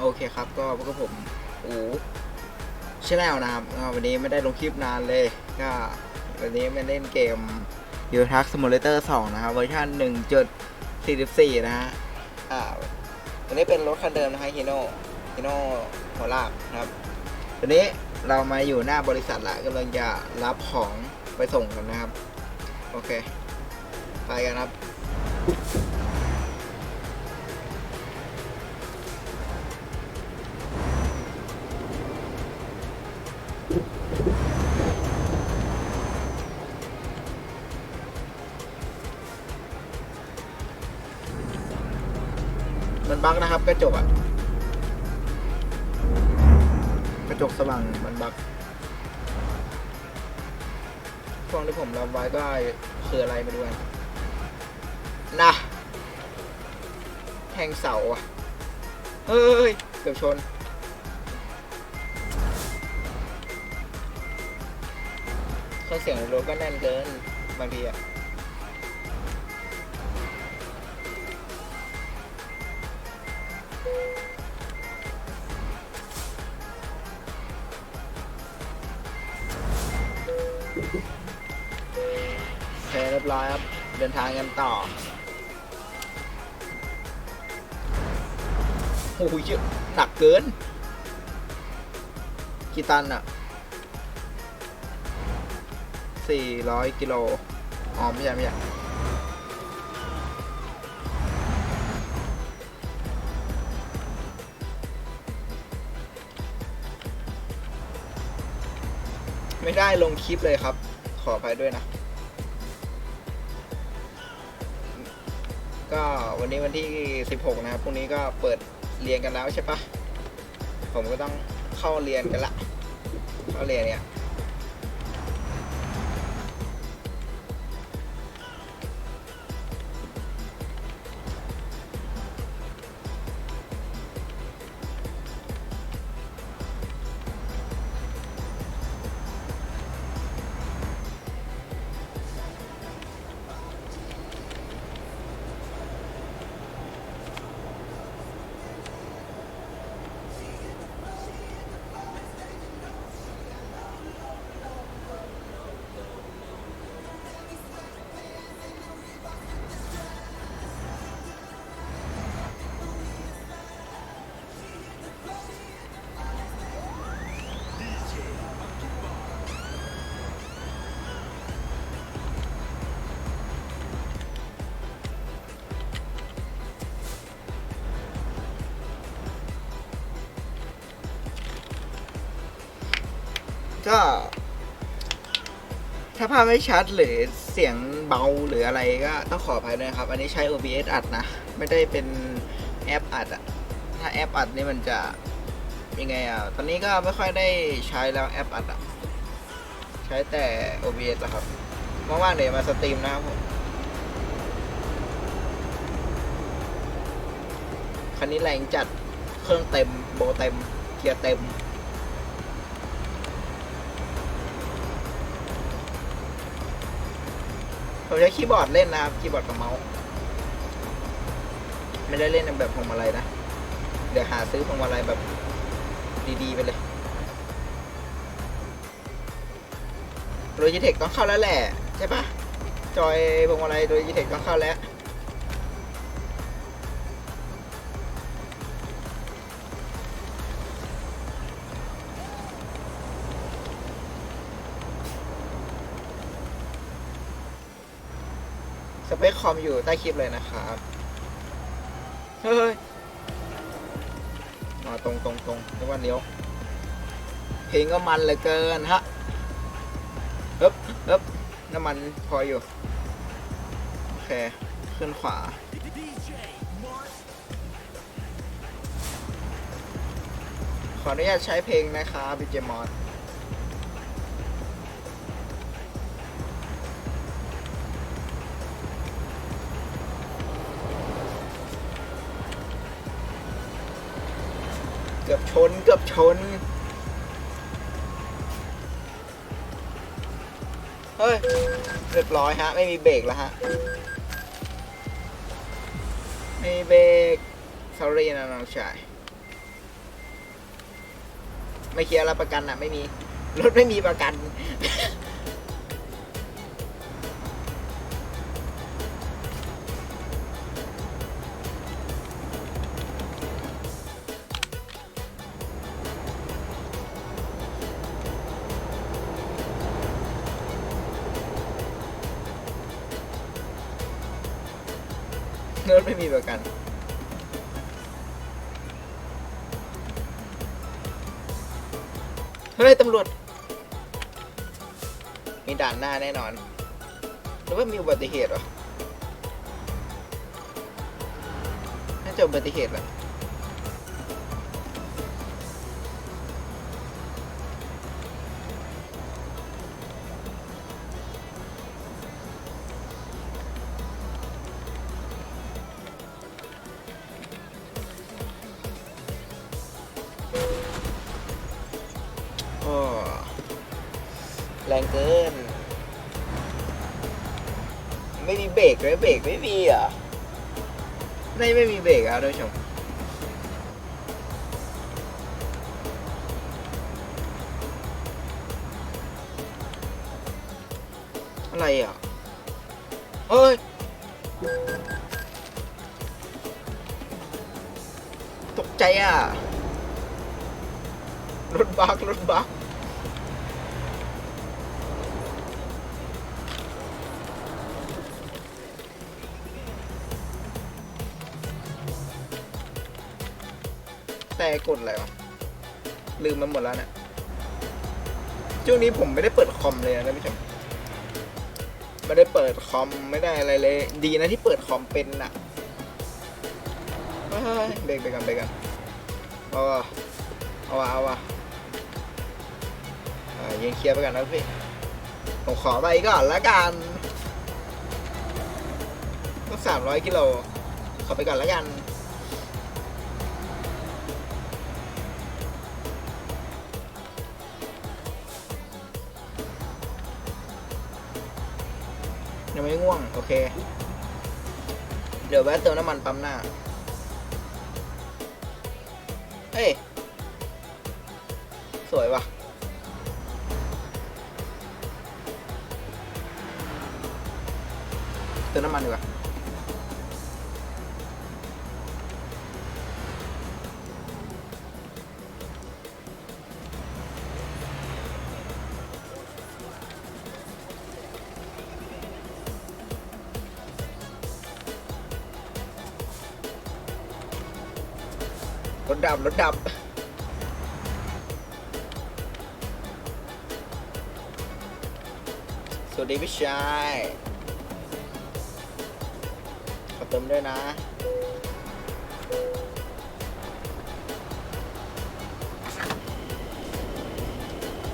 โอเคครับก็พวกผมอูชแนลนะครับวันนี้ไม่ได้ลงคลิปนานเลย ก็วันนี้มาเล่นเกม u t a x Simulator 2นะครับเวอร์ชัน1.44นะฮะอ่าวันนี้เป็นรถคันเดิมนะฮะฮิโน่ฮิโน่หัวลากนะครับวันนี้เรามาอยู่หน้าบริษัทละกำลังจะรับของไปส่งกันนะครับ โอเค ไปกันครับ บั๊กนะครับ กระจกอะกระจกสว่างมันบั๊กช่วงที่ผมรับไว้ก็คืออะไรไม่รู้อะนะแทงเสาอะเฮ้ย เกือบชนเครื่องเสียงรถก็แน่นเกินบางทีอะ โอเคเรียบร้อยครับ เดินทางกันต่อ โอ้โหเยอะหนักเกิน กี่ตันอะสี่ร้อยกิโล อ๋อ ไม่ใช่ไม่ใช่ ได้ลงคลิปเลยครับ ขออภัยด้วยนะ ก็วันนี้วันที่ 16 นะครับพรุ่งนี้ก็เปิดเรียนกันแล้วใช่ปะผมก็ต้องเข้าเรียนกันละ เข้าเรียนเนี่ย ก็ ถ้าภาพไม่ชัดหรือเสียงเบาหรืออะไรก็ต้องขออภัยด้วยครับ อันนี้ใช้ OBS อัดนะ ไม่ได้เป็นแอปอัดอะถ้าแอปอัดนี่มันจะยังไงอะตอนนี้ก็ไม่ค่อยได้ใช้แล้วแอปอัดอะใช้แต่ OBS แล้วครับว่างๆเดี๋ยวมาสตรีมนะครับผมคันนี้แรงจัด เครื่องเต็ม โบเต็ม เกียร์เต็ม ผมใช้คีย์บอร์ดเล่นนะครับคีย์บอร์ดกับเมาส์ไม่ได้เล่นแบบพวงมาลัยนะ เดี๋ยวหาซื้อพวงมาลัยแบบดีๆไปเลยโดยจิเทคต้องเข้าแล้วแหละ ใช่ปะจอยพวงมาลัยโดยจิเทคต้องเข้าแล้ว อยู่ใต้คลิปเลยนะครับเฮ้ยมาตรงตรงตรงนึกว่าเลี้ยวเพลงก็มันเหลือเกินฮะเอ๊บเอ๊บน้ำมันพออยู่โอเคขึ้นขวาขออนุญาตใช้เพลงนะครับบิเจมอน กือบชนเกือบชน เฮ้ย เรียบร้อยฮะ ไม่มีเบรกแล้วฮะ ไม่มีเบรก sorry นะน้องชาย ไม่เคลียร์ประกันอะไม่มี รถไม่มีประกัน แน่นอนหรือว่ามีอุบัติเหตุวะน่าจะอุบัติเหตุแหละโอ้แรงเกิน เบรกเลยเบรกไม่มีอะไม่ไม่มีเบรกอะท่านผู้ชมอะไรอะเอ้ยตกใจอะรถบักรถบัก แต่กดอะไรวะ ลืมมันหมดแล้วเนะี่ยช่วงนี้ผมไม่ได้เปิดคอมเลยนะท่านผู้ชมไม่ได้เปิดคอมไม่ได้อะไรเลย ดีนะที่เปิดคอมเป็นน่ะเฮ้ยเบรกไปกันเบรกกันเอาวะเอาวะเอาวะยังเคลียร์ไปกันนะพี่ผมขอไปก่อนละกันต้องสามร้อยกิโลขอไปก่อนละกัน ยังไม่ง่วง โอเค เดี๋ยวแวะเติมน้ำมันปั๊มหน้า เฮ้ย สวยว่ะเติมน้ำมันดีกว่า ดับรถดับ สวัสดีพี่ชายขอเติมด้วยนะ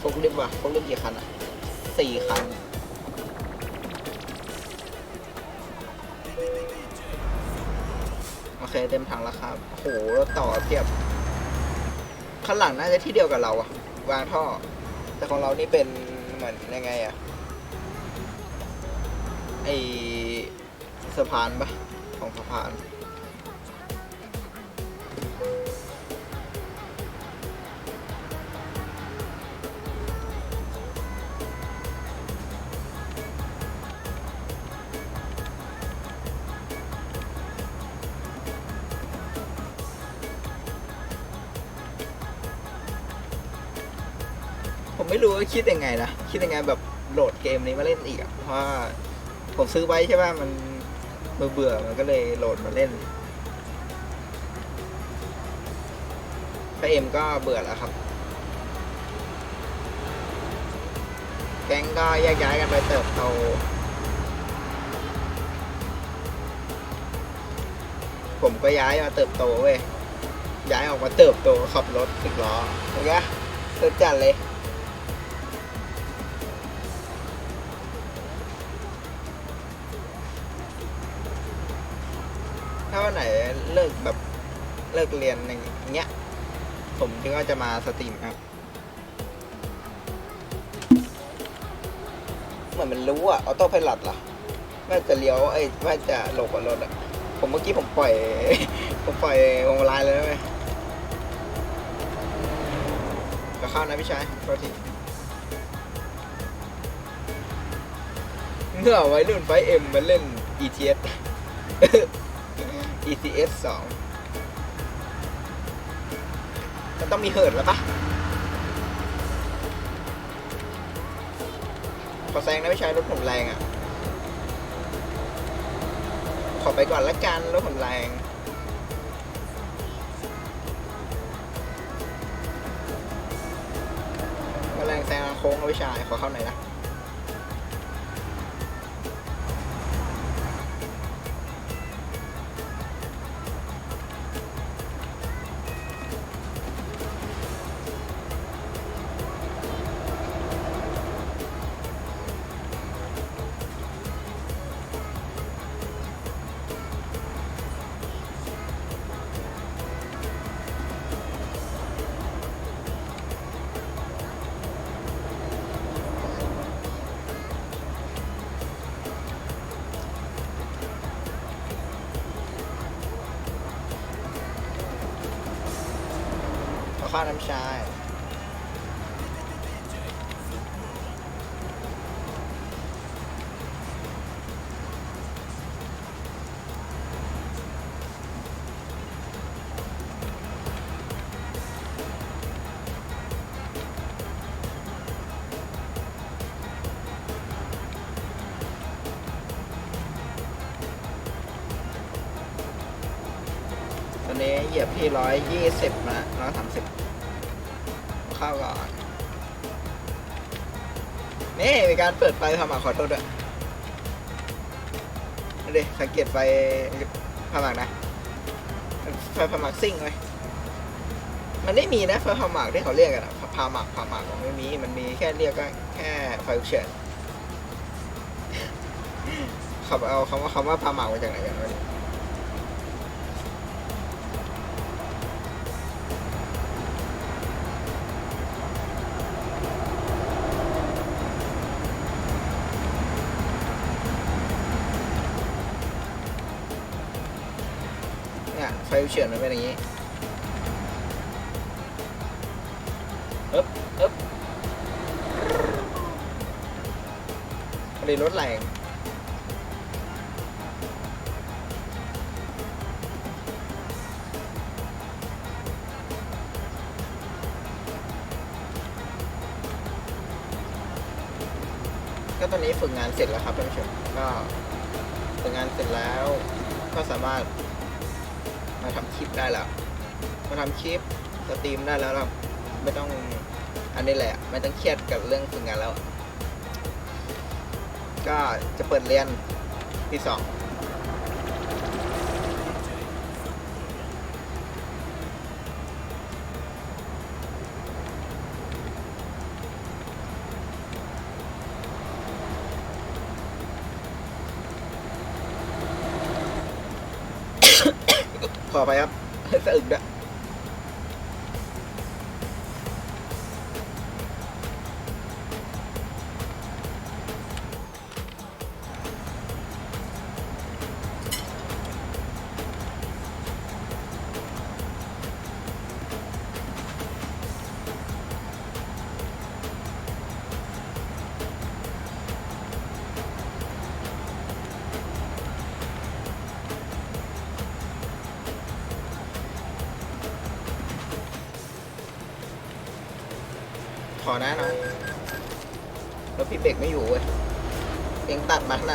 ฟกลิฟต์ว่ะฟกลิฟต์กี่คันอะสี่คัน เคเต็มถังแล้วครับโหรถต่อเทียบข้างหลังน่าจะที่เดียวกับเราอะวางท่อ แต่ของเรานี่เป็นเหมือนยังไงอะไอสะพานปะของสะพาน ไม่รู้ว่าคิดยังไงนะ คิดยังไงแบบโหลดเกมนี้มาเล่นอีกอะเพราะว่าผมซื้อไว้ใช่ป่ะมันเบื่อเบื่อมันก็เลยโหลดมาเล่นพระเอ็มก็เบื่อแล้วครับแก๊งก็แยกย้ายกันไปเติบโตผมก็ย้ายมาเติบโตเว้ยย้ายออกมาเติบโตขับรถสิบล้อโอเคสุดจัดเลย วันไหนเลิกแบบเลิกเรียนอย่างเงี้ย ผมก็จะมาสตรีมครับ เหมือนมันรู้อะออโต้ไพลอตเหรอว่าจะเลี้ยวไอ้ว่าจะหลบกับรถอะผมเมื่อกี้ผมปล่อย ผมปล่อยวงลายเลยนะเว้ยก็เข้านะพี่ชายโทษทีเมื่อไว้รุ่นไฟเอ็มมาเล่น ETS ETS สองมันต้องมีเหิร์ดแล้วปะขอแซงนะพี่ชายรถผมแรงอะ ขอไปก่อนละกันรถผมแรงมาแรงแซงโค้งนะพี่ชายขอเข้าหน่อยนะ ขอ มีการเปิดไฟพาหมากขอโทษด้วยนี่ดิสังเกตไฟพาหมากนะไฟพาหมากซิ่งเลยมันไม่มีนะไฟพาหมากที่เขาเรียกกันอะพาหมากพาหมากของไม่มีมันมีแค่เรียกก็แค่ไฟฉุกเฉินเขาเอาคำว่าคำว่าพาหมากมาจากไหนกันวะ เนี่ยเนี่ยไฟเฉียนมันเป็นอย่างนี้เอ๊บเอ๊บพอดีรถแรงก็ตอนนี้ฝึกงานเสร็จแล้วครับท่านผู้ชมก็ฝึกงานเสร็จแล้วก็สามารถ ทำคลิปได้แล้ว มาทำคลิปสตรีมได้แล้วเราไม่ต้องอันนี้แหละ ไม่ต้องเครียดกับเรื่องฝึกงานแล้ว ก็จะเปิดเรียนปีสอง ขอไปครับ สะอึกด้วย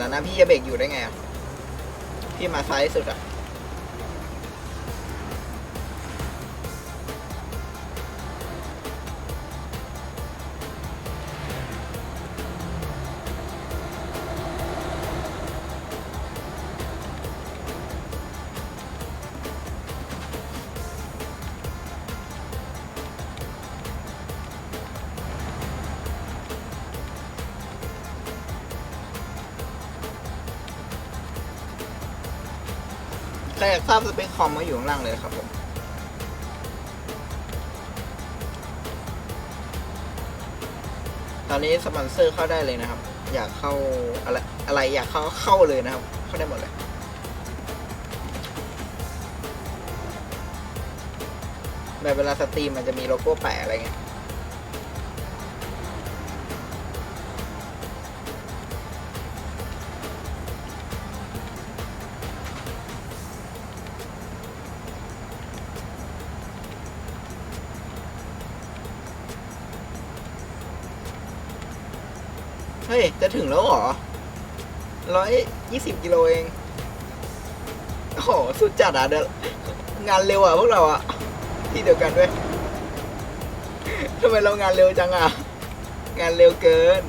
นาดนั้นนะพี่จะเบรกอยู่ได้ไงอะพี่มาซ้ายสุดอะ คอมมาอยู่ข้างล่างเลยครับผมตอนนี้สปอนเซอร์เข้าได้เลยนะครับ อยากเข้าอะไรอะไรอยากเข้าเข้าเลยนะครับ เข้าได้หมดเลยแบบเวลาสตรีมมันจะมีโลโก้แปะอะไรเงี้ย จะถึงแล้วหรอร้อยยี่สิบกิโลเอง โอ้โห สุดจัดอะเดี๋ยวงานเร็วอะพวกเราอะ ที่เดียวกันด้วยทำไมเรางานเร็วจังอะ งานเร็วเกิน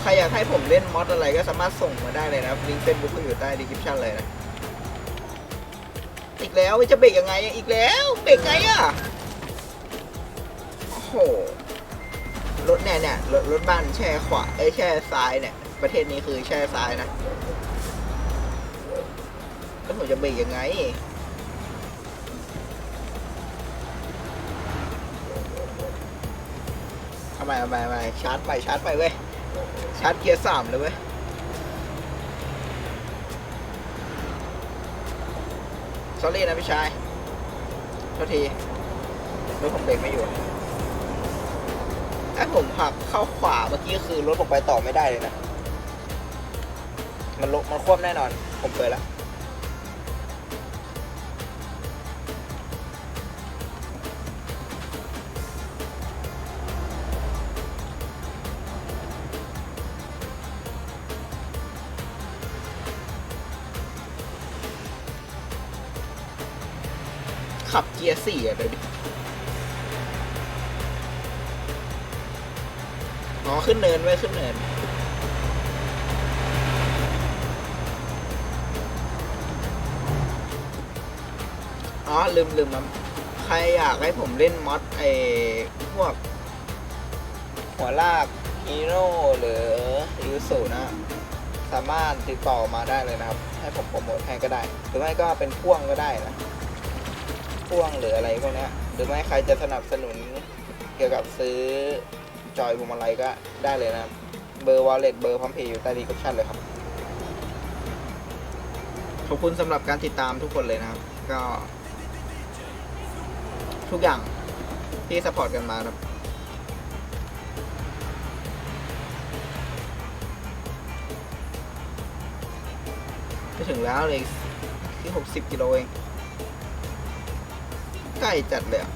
ใครอยากให้ผมเล่นมอดอะไรก็สามารถส่งมาได้เลยนะลิงก์เฟซบุ๊กอยู่ใต้ดีคริปชั่นเลยนะ อีกแล้วจะเบรกยังไงอะอีกแล้ว เบรกไงอะ โอ้โหรถเนี่ยเนี่ยรถรถบ้านแช่ขวาเอ้แช่ซ้ายเนี่ย ประเทศนี้คือแช่ซ้ายนะแล้วผมจะเบรกยังไงทำไมทำไมทำไมชาร์จไปชาร์จไปเว้ย ชาร์จเกียร์สามเลยเว้ยสอรี่นะพี่ชายโทษทีรถผมเบรกไม่อยู่ ถ้าผมหักเข้าขวาเมื่อกี้คือรถผมไปต่อไม่ได้เลยนะ มันลมันควบแน่นอน ผมเปิดแล้ว ขับเกียร์สี่อะเดี๋ ขึ้นเนินไว้ขึ้นเนิน อ๋อ ลืมลืมครับใครอยากให้ผมเล่นมอดไอพวก หัวลากฮีโร่หรือยูสุนะ สามารถติดต่อมาได้เลยนะครับ ให้ผมโปรโมทให้ก็ได้ หรือไม่ก็เป็นพ่วงก็ได้นะพ่วงหรืออะไรพวกนี้หรือไม่ใครจะสนับสนุนเกี่ยวกับซื้อ จอยพวงมาลัยก็ได้เลยนะครับ เบอร์วอลเล็ตเบอร์พร้อมเพย์อยู่ใต้ดีคริปชั่นเลยครับ ขอบคุณสำหรับการติดตามทุกคนเลยนะครับ ก็ ทุกอย่างที่สปอร์ตกันมาครับจะถึงแล้วเลยที่หกสิบกิโลเอง ใกล้จัดเลยอะ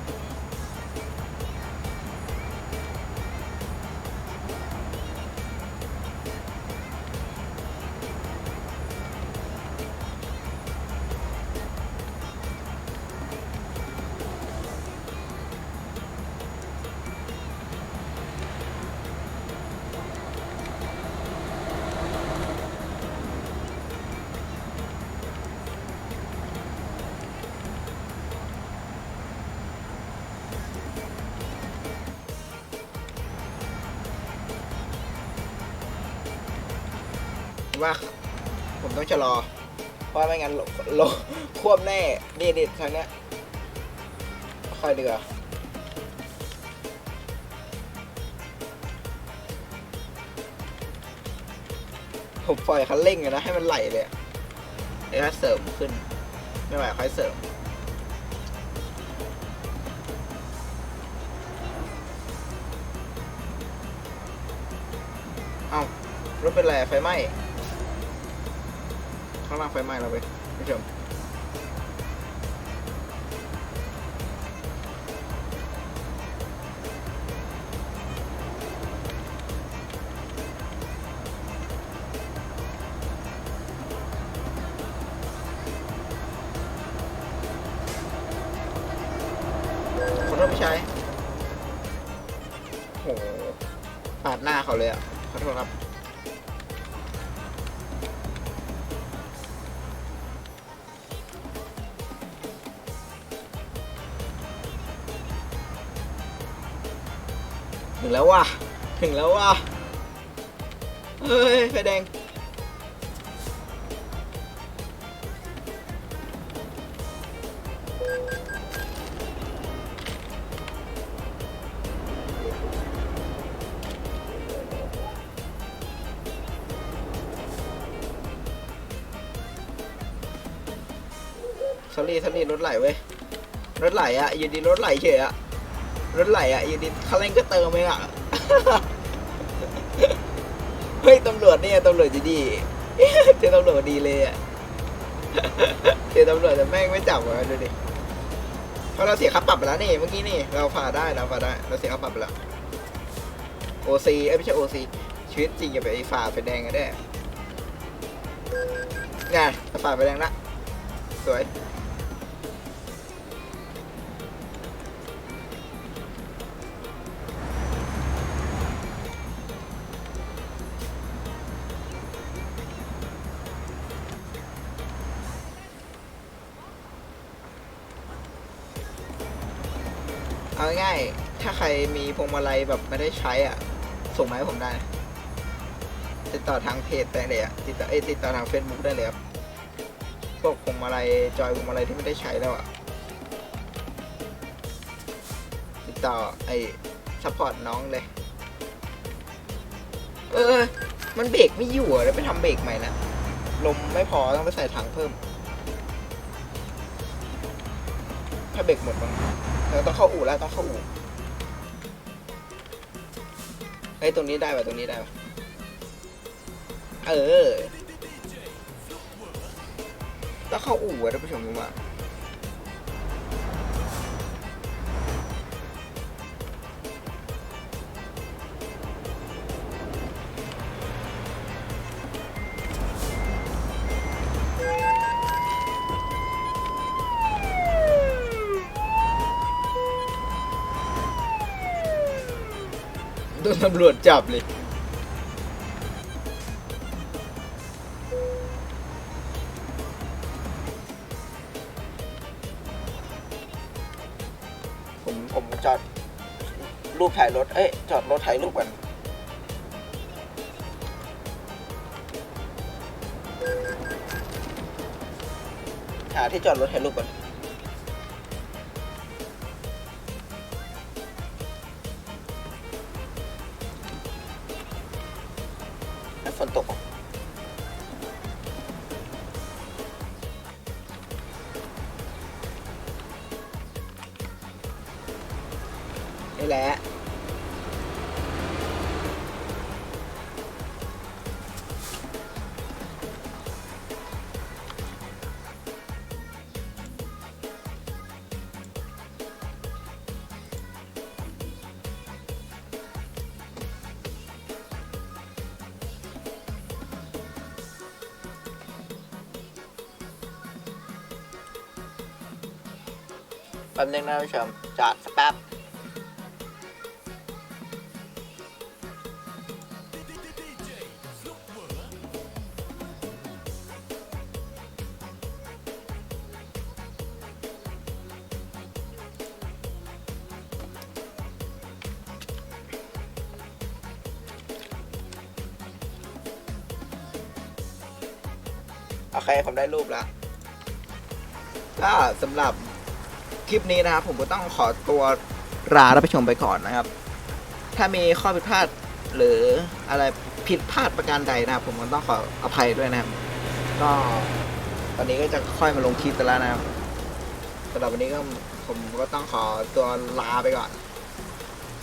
ว่าผมต้องชะลอ เพราะไม่งั้นโลโลควบแน่นี่นี่ทางเนี้ยค่อยเดือผมปล่อยคันเร่งเลยนะ ให้มันไหลเลยอะเดี๋ยวถ้าเสริมขึ้น ไม่ไหวค่อยเสริม เอารถเป็นไรไฟไหม้ ข้างล่างไฟไหม้แล้วเราไปผู้ชม ถึงแล้วว่ะ ถึงแล้วว่ะ เฮ้ยไฟแดงสอรี่สอรี่รถไหลเว้ย รถไหลอะอยู่ดีรถไหลเฉยอะ รถไหลอะอยู่ดีคันเร่งก็เติมเองอะเฮ้ยตำรวจเนี่ยตำรวจจะดีเจอตำรวจดีเลยอะเจอตำรวจแต่แม่งไม่จับอะดูดิเพราะเราเสียค่าปรับไปแล้วนี่เมื่อกี้นี่เราฝ่าได้เราฝ่าได้ เราเสียค่าปรับไปแล้วโอซีเอ้ยไม่ใช่โอซีชีวิตจริงอย่าไปฝ่าไฟแดงกันได้ไงฝ่าไฟแดงละสวย ใครมีพวงมาลัยแบบไม่ได้ใช้อะ ส่งมาให้ผมได้ ติดต่อทางเพจได้เลยอะ ติดต่อเอติดต่อทางเฟซบุ๊กได้เลยครับพวกพวงมาลัยจอยพวงมาลัยที่ไม่ได้ใช้แล้วอะ ติดต่อไอ้ซัพพอร์ตน้องเลย เออ มันเบรกไม่อยู่อะแล้วไปทำเบรกใหม่นะ ลมไม่พอต้องไปใส่ถังเพิ่ม ถ้าเบรกหมดบ้างเราต้องเข้าอู่แล้วต้องเข้าอู่ ไอ้ยตรงนี้ได้ป่ะตรงนี้ได้ป่ะเออต้องเข้าอู่อะท่านผู้ชมรู้ว่า ดนตำรวจจับเลย ผมผมจอดรูปถ่ายรถ เอ้ย จอดรถถ่ายรูปกันหาที่จอดรถถ่ายรูปกัน นี่แหละ แป๊บนึงนะผู้ชมจอดสักแป๊บ โอเคผมได้รูปแล้วก็สำหรับคลิปนี้นะครับ ผมก็ต้องขอตัวลาท่านผู้ชมไปก่อนนะครับ ถ้ามีข้อผิดพลาดหรืออะไรผิดพลาดประการใดนะครับ ผมก็ต้องขออภัยด้วยนะครับ ก็ตอนนี้ก็จะค่อยมาลงคลิปกันแล้วนะครับสำหรับวันนี้ก็ผมก็ต้องขอตัวลาไปก่อน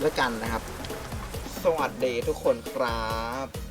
แล้วกันนะครับ สวัสดีทุกคนครับ